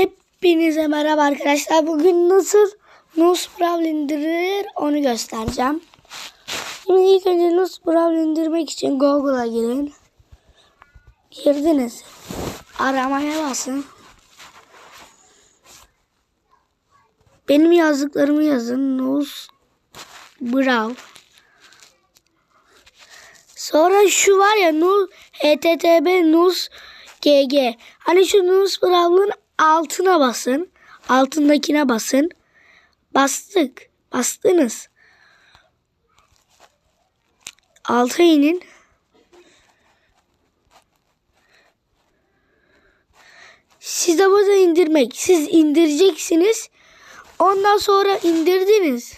Hepinize merhaba arkadaşlar. Bugün nasıl Nus Brawl indirir onu göstereceğim. Şimdi ilk önce Nus Brawl indirmek için Google'a girin. Girdiniz. Aramaya basın. Benim yazdıklarımı yazın. Nus Brawl. Sonra şu var ya Nus HTTP Nus GG. Hani şu Nus Brawl'ın altına basın. Altındakine basın. Bastık. Bastınız. Alta inin. Siz de burada indirmek. Siz indireceksiniz. Ondan sonra indirdiniz.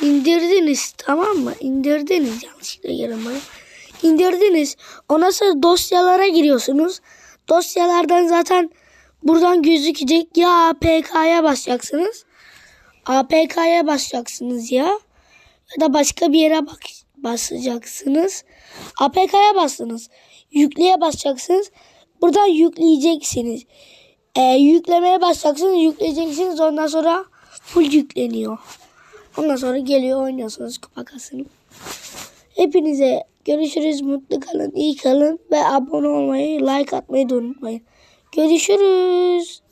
İndirdiniz tamam mı? İndirdiniz. Yanlışlıkla gelin bana. İndirdiniz. Ondan sonra dosyalara giriyorsunuz. Dosyalardan zaten buradan gözükecek. Ya APK'ya basacaksınız. APK'ya basacaksınız ya. Ya da başka bir yere bak basacaksınız. APK'ya bastınız. Yükleye basacaksınız. Buradan yükleyeceksiniz. Ee, yüklemeye basacaksınız. Yükleyeceksiniz. Ondan sonra full yükleniyor. Ondan sonra geliyor oynuyorsunuz kupa kasını. Hepinize görüşürüz. Mutlu kalın, iyi kalın ve abone olmayı, like atmayı da unutmayın. Görüşürüz.